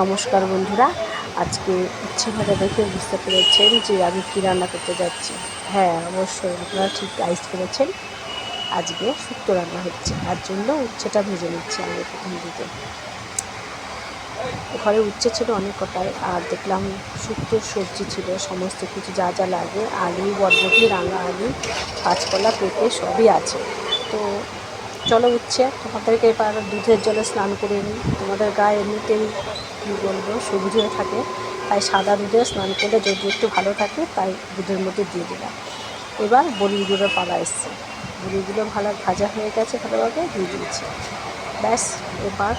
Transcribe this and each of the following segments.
নমস্কার বন্ধুরা। আজকে ইচ্ছে ভাজা দেখে বুঝতে পেরেছেন যে আমি কী রান্না করতে যাচ্ছি। হ্যাঁ অবশ্যই আপনারা ঠিক গাইজ করেছেন আজকে শুক্তো রান্না হচ্ছে। তার জন্য উচ্ছেটা ভেজে নিচ্ছি আমি প্রথম দিকে। ঘরে উচ্ছে ছিল অনেক কটায়, আর দেখলাম শুক্তোর সবজি ছিল, সমস্ত কিছু যা যা লাগে, আলু, বরবটি, রাঙা আলু কাঁচকলা পেঁপে সবই আছে। তো চলো উচ্ছে তোমাদেরকে এবার দুধের জলে স্নান করে নিই। তোমাদের গায়ে এমনিতেই কী বলব, সবুজ হয়ে থাকে। তাই সাদা দুধে স্নান করলে যদি একটু ভালো থাকে, তাই দুধের মধ্যে দিয়ে দিলাম। এবার বড়িগুলো পালা এসছে। বড়িগুলো ভালো ভাজা হয়ে গেছে ভালোভাবে, দিয়ে দিয়েছি। ব্যাস, এবার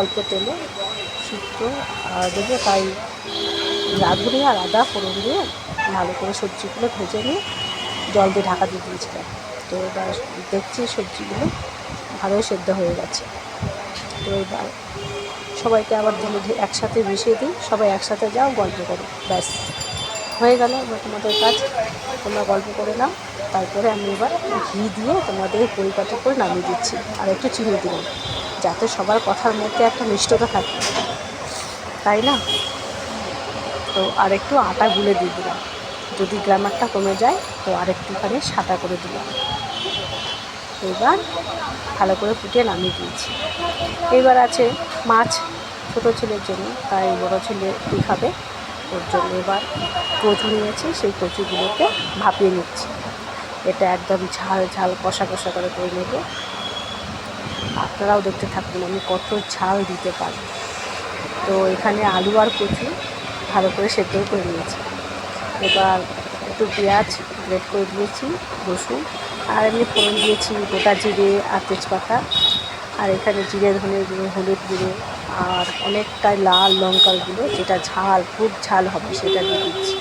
অল্প তেলে শুক্তো দেবো তাই রাঁধুনি আর আদা ফোড়ন দিয়ে ভালো করে সবজিগুলো ভেজে নিয়ে জল দিয়ে ঢাকা দিয়ে দিয়েছিলাম। তো এবার দেখছি সবজিগুলো ভালোই সেদ্ধ হয়ে গেছে। তো এবার সবাইকে আবার ধরে একসাথে মিশিয়ে দিই, সবাই একসাথে যাও, গল্প করো। ব্যাস, হয়ে গেল এবার তোমাদের কাজ। তোমরা গল্প করে নাও, তারপরে আমি এবার ঘি দিয়ে তোমাদের পরিপাটি করে নামিয়ে দিচ্ছি। আর একটু চিনি দিলাম, যাতে সবার কথার মধ্যে একটা মিষ্টতা থাকে। তাই না? তো আর একটু আটা গুলে দিয়ে দিলাম। যদি গ্রামারটা কমে যায়, তো আর একটুখানি সাদা করে দিলাম। এবার ভালো করে ফুটিয়ে নামিয়ে দিয়েছি। এবার আছে মাছ ছোটো ছেলের জন্য, তাই বড়ো ছেলে কী খাবে ওর জন্য এবার কচু নিয়েছি, সেই কচুগুলোকে ভাপিয়ে নিচ্ছি। এটা একদম ঝাল ঝাল কষা কষা করে করে নেব। আপনারাও দেখতে থাকুন আমি কত ঝাল দিতে পারি। তো এখানে আলু আর কচু ভালো করে সেদ্ধ করে নিয়েছি। এবার একটু পেঁয়াজ গ্রেট করে দিয়েছি, রসুন আর এমনি ফোড়ন দিয়েছি গোটা জিরে আর তেজপাতা। আর এখানে জিরে ধনের গুঁড়ো, হলুদ গুঁড়ো আর অনেকটাই লাল লঙ্কার গুঁড়ো, যেটা ঝাল, খুব ঝাল হবে সেটা দিয়ে দিচ্ছি।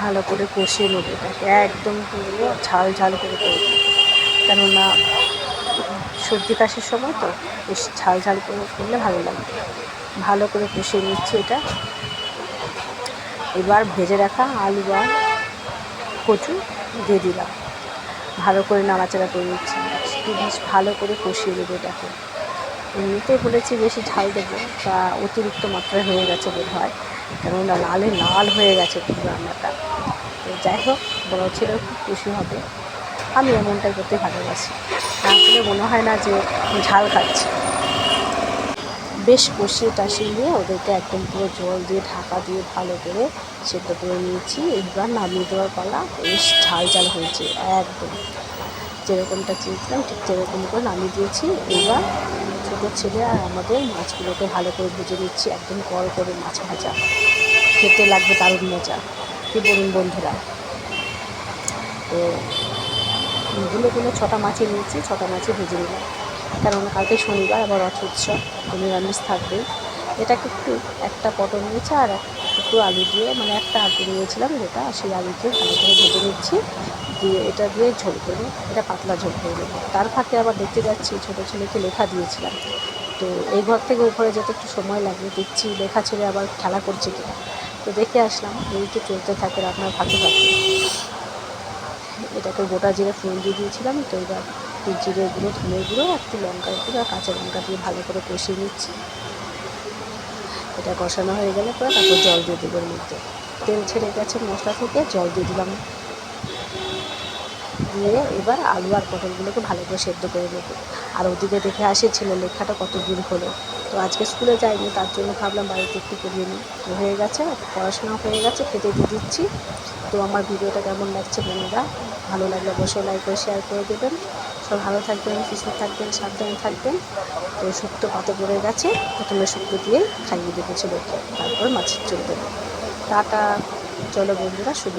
ভালো করে কষিয়ে নেব এটাকে, একদম পুরো ঝাল ঝাল করে করব। কেননা সর্দি কাশির সময় তো বেশ ঝাল ঝাল করে করলে ভালো লাগবে ভালো করে কষিয়ে নিচ্ছি এটা। এবার ভেজে রাখা আলু আর কচু দিয়ে দিলাম। ভালো করে নাড়াচাড়া করে নিচ্ছি। বেশ ভালো করে কষিয়ে দেবো এটাকে। এমনিতে বলেছি বেশি ঝাল দেবো তা অতিরিক্ত মাত্রায় হয়ে গেছে বোধ হয় কেননা লালে লাল হয়ে গেছে পুরো রান্নাটা। তো যাই হোক, বড়ো ছেলেও খুব খুশি হবে। আমি এমনটাই করতে ভালোবাসি। না হলে মনে হয় না যে ঝাল খাচ্ছি। বেশ কষিয়ে টাষিয়ে নিয়ে ওদেরকে একদম পুরো জল দিয়ে, ঢাকা দিয়ে ভালো করে সেদ্ধ করে নিয়েছি। এবার নামিয়ে দেওয়ার পালা বেশ ঝাল ঝাল হয়েছে, একদম। যেরকমটা চেয়েছিলাম, ঠিক যেরকম করে নামিয়ে দিয়েছি। এবার ছোটো ছেলে আর আমাদের মাছগুলোকে ভালো করে ভেজে নিচ্ছি, একদম কড় করে মাছ ভাজা। খেতে লাগবে দারুণ মজা। কী বলুন বন্ধুরা? তো গুলো গুলো ছটা মাছই নিয়েছি, ছটা মাছই ভেজে নিলাম। কারণ কালকে শনিবার আবার রথ উৎসব নিরামিষ থাকবে। এটাকে একটু, একটা পটল নিয়েছে আর একটু আলু দিয়ে মানে একটা আলু নিয়েছিলাম যেটা সেই আলুকে ভালো করে ভেজে নিচ্ছি। দিয়ে এটা দিয়ে ঝোল করে এটা পাতলা ঝোল করে দেবো তার ফাঁকে আবার দেখতে যাচ্ছি, ছোটো ছেলেকে লেখা দিয়েছিলাম। তো এই ঘর থেকে উপরে যেতে একটু সময় লাগবে দেখছি লেখা ছেড়ে আবার খেলা করছে কিনা। তো দেখে আসলাম, এই তো চলতে থাকে রান্নার ফাঁকে ফাঁকে। এটাকে গোটা জিরে ফোড়ন দিয়ে দিয়েছিলাম, তো এবার জিরে গুঁড়ো ধনের গুঁড়ো একটু লঙ্কা গুঁড়ো আর কাঁচা লঙ্কা দিয়ে ভালো করে কষিয়ে নিচ্ছি। এটা কষানো হয়ে গেলে পরে তারপর জল দিয়ে দেবো এর মধ্যে। তেল ছেড়ে গেছে মশলা থেকে, জল দিয়ে দিলাম। দিয়ে এবার আলু আর পটলগুলোকে ভালো করে সেদ্ধ করে নেব। আর ওদিকে দেখে আসে ছেলে লেখাটা কত দূর হলো। তো আজকে স্কুলে যাইনি, তার জন্য ভাবলাম বাড়িতে একটু করিয়ে নিই। তো হয়ে গেছে পড়াশোনা হয়ে গেছে, খেতে দিয়ে দিচ্ছি। তো আমার ভিডিওটা কেমন লাগছে বন্ধুরা? ভালো লাগলে অবশ্যই লাইক করে শেয়ার করে দেবেন। সব ভালো থাকবেন, সুস্থ থাকবেন, সাবধানে থাকবেন। তো শুক্তো পাতে পড়ে গেছে, প্রথমে শুক্তো দিয়ে খাইয়ে দেবো ছেলেকে, তারপর মাছের চল দেবো। টাটা, চলো বন্ধুরা, শুভ